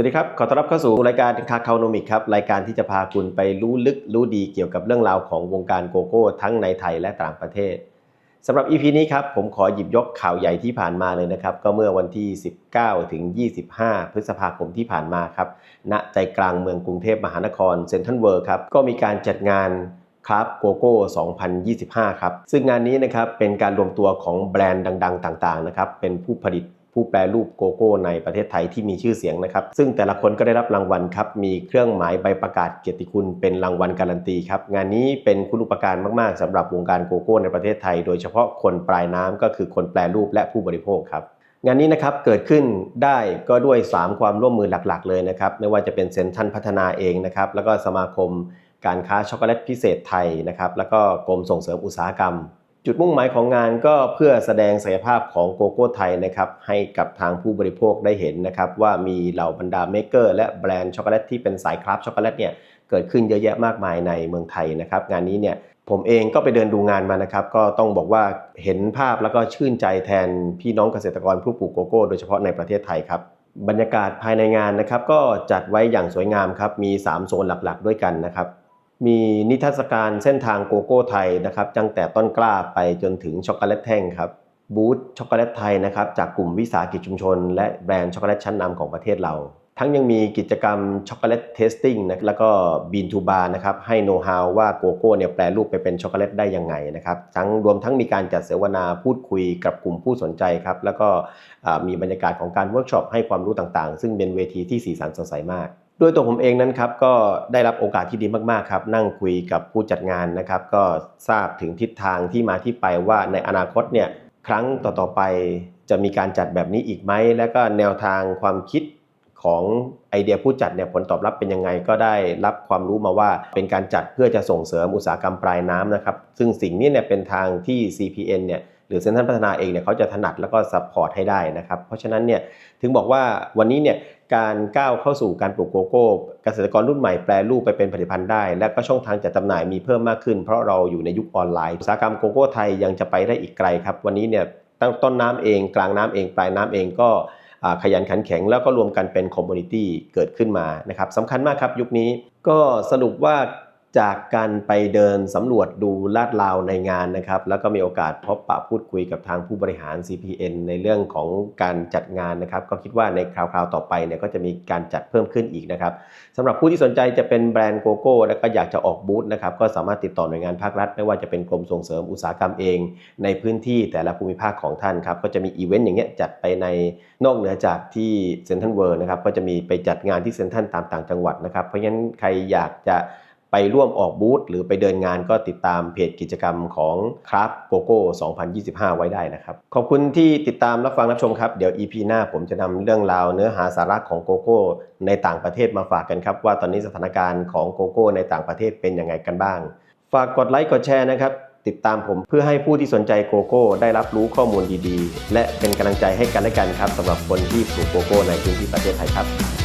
วัสดีครับ ขอต้อนรับเข้าสู่รายการคาคาโนมิกครับ รายการที่จะพาคุณไปรู้ลึกรู้ดีเกี่ยวกับเรื่องราวของวงการโกโก้ทั้งในไทยและต่างประเทศสำหรับ EP นี้ครับ ผมขอหยิบยกข่าวใหญ่ที่ผ่านมาเลยนะครับ ก็เมื่อวันที่ 19 ถึง 25 พฤษภาคมที่ผ่านมาครับ ณ ใจกลางเมืองกรุงเทพมหานครเซ็นทรัลเวิลด์ครับ ก็มีการจัดงานครับโกโก้ 2025 ครับ ซึ่งงานนี้นะครับเป็นการรวมตัวของแบรนด์ดัง ๆ ต่างๆนะครับเป็นผู้ผลิต ผู้แปรรูปโกโก้ในประเทศไทยที่มีชื่อเสียงนะครับ ซึ่งแต่ละคนก็ได้รับรางวัลครับ มีเครื่องหมายใบประกาศเกียรติคุณเป็นรางวัลการันตีครับ งานนี้เป็นคุณอุปการมาก ๆสำหรับวงการโกโก้ในประเทศไทย โดยเฉพาะคนปลายน้ำก็คือคนแปรรูปและผู้บริโภคครับงานนี้นะครับเกิดขึ้นได้ก็ด้วย 3 ความร่วมมือหลักๆ เลยนะครับไม่ว่าจะเป็นเซ็นทรัลพัฒนาเองนะครับแล้วก็สมาคมการค้าช็อกโกแลตพิเศษไทยนะครับแล้วก็กรมส่งเสริมอุตสาหกรรม จุดมุ่งหมายของงานก็เพื่อแสดงศักยภาพของโกโก้ไทยนะครับให้กับทางผู้บริโภคได้เห็นนะครับว่ามีเหล่าบรรดาเมกเกอร์และแบรนด์ช็อกโกแลตที่เป็นสายคราฟช็อกโกแลตเนี่ยเกิดขึ้นเยอะแยะมากมายในเมืองไทยนะครับงานนี้เนี่ยผมเองก็ไปเดินดูงานมานะครับ ก็ต้องบอกว่าเห็นภาพแล้วก็ชื่นใจแทนพี่น้องเกษตรกรผู้ปลูกโกโก้โดยเฉพาะในประเทศไทยครับบรรยากาศภายในงานนะครับก็จัดไว้อย่างสวยงามครับมี 3 โซนหลักๆ ด้วยกันนะครับ มีนิทรรศการเส้นทางโกโก้ไทยนะครับตั้งแต่ต้นกล้าไปจนถึงช็อกโกแลตแท่งครับบูธช็อกโกแลตไทยนะครับจากกลุ่มวิสาหกิจชุมชน และแบรนด์ช็อกโกแลตชั้นนำของประเทศเรา ทั้งยังมีกิจกรรมช็อกโกแลตเทสติ้งนะแล้วก็บีนทูบาร์นะครับให้โน้ตฮาวว่าโกโก้เนี่ยแปลรูปไปเป็นช็อกโกแลตได้ยังไงนะครับทั้งรวมทั้งมีการจัดเสวนาพูดคุยกับกลุ่มผู้สนใจครับแล้วก็มีบรรยากาศของการเวิร์กช็อปให้ความรู้ต่างๆ ซึ่งเป็นเวทีที่สีสันสดใสมากด้วยตัวผมเองนั้นครับก็ได้รับโอกาสที่ดีมากๆครับนั่งคุยกับผู้จัดงานนะครับ ก็ทราบถึงทิศทางที่มาที่ไปว่าในอนาคตเนี่ยครั้งต่อๆไปจะมีการจัดแบบนี้อีกไหมและก็แนวทางความคิด ของไอเดียผู้จัดเนี่ยผลตอบรับเป็นยังไงก็ได้รับความรู้มาว่าเป็นการจัดเพื่อจะส่งเสริมอุตสาหกรรมปลายน้ำนะครับ ซึ่งสิ่งนี้เนี่ยเป็นทางที่ CPN เนี่ยหรือเซ็นทรัลพัฒนาเองเนี่ยเขาจะถนัดแล้วก็ซัพพอร์ตให้ได้นะครับ เพราะฉะนั้นเนี่ยถึงบอกว่าวันนี้เนี่ยการก้าวเข้าสู่การปลูกโกโก้ เกษตรกรรุ่นใหม่แปลรูปไปเป็นผลิตภัณฑ์ได้ และก็ช่องทางจัดจำหน่ายมีเพิ่มมากขึ้น เพราะเราอยู่ในยุคออนไลน์อุตสาหกรรมโกโก้ไทยยังจะไปได้อีกไกลครับ วันนี้เนี่ยตั้งต้นน้ำเองกลางน้ำเองปลายน้ำเองก็ ขยันขันแข็งแล้วก็รวมกันเป็นคอมมูนิตี้เกิดขึ้นมานะครับสำคัญมากครับยุคนี้ก็สรุปว่า จากการไปเดินสำรวจดูลาดราวในงานนะครับ แล้วก็มีโอกาสพบปะพูดคุยกับทางผู้บริหาร CPN ในเรื่องของการจัดงานนะครับ ก็คิดว่าในคราวๆต่อไปเนี่ยก็จะมีการจัดเพิ่มขึ้นอีกนะครับสำหรับผู้ที่สนใจจะเป็นแบรนด์โกโก้แล้วก็อยากจะออกบูธนะครับก็สามารถติดต่อหน่วยงานภาครัฐ ไม่ว่าจะเป็นกรมส่งเสริมอุตสาหกรรมเอง ในพื้นที่แต่ละภูมิภาคของท่านครับก็จะมีอีเวนต์อย่างเงี้ยจัดไปในนอกเหนือจากที่เซ็นทรัลเวิร์นะครับก็จะมีไปจัดงานที่เซ็นทรัลตามต่างจังหวัดนะครับเพราะฉะนั้นใครอยากจะ ไปร่วมออกบูธหรือไปเดินงานก็ติดตามเพจกิจกรรมของครับโกโก้2025 ไว้ได้นะครับ ขอบคุณที่ติดตามรับฟังรับชมครับ เดี๋ยว EP หน้าผมจะนำเรื่องราวเนื้อหาสาระของโกโก้ ในต่างประเทศมาฝากกันครับ ว่าตอนนี้สถานการณ์ของโกโก้ ในต่างประเทศเป็นยังไงกันบ้าง ฝากกดไลค์กดแชร์นะครับติดตามผมเพื่อให้ผู้ที่สนใจโกโก้ ได้รับรู้ข้อมูลดีๆ และเป็นกำลังใจให้กันและกันครับสำหรับคนที่ปลูกโกโก้ในพื้นที่ประเทศไทยครับ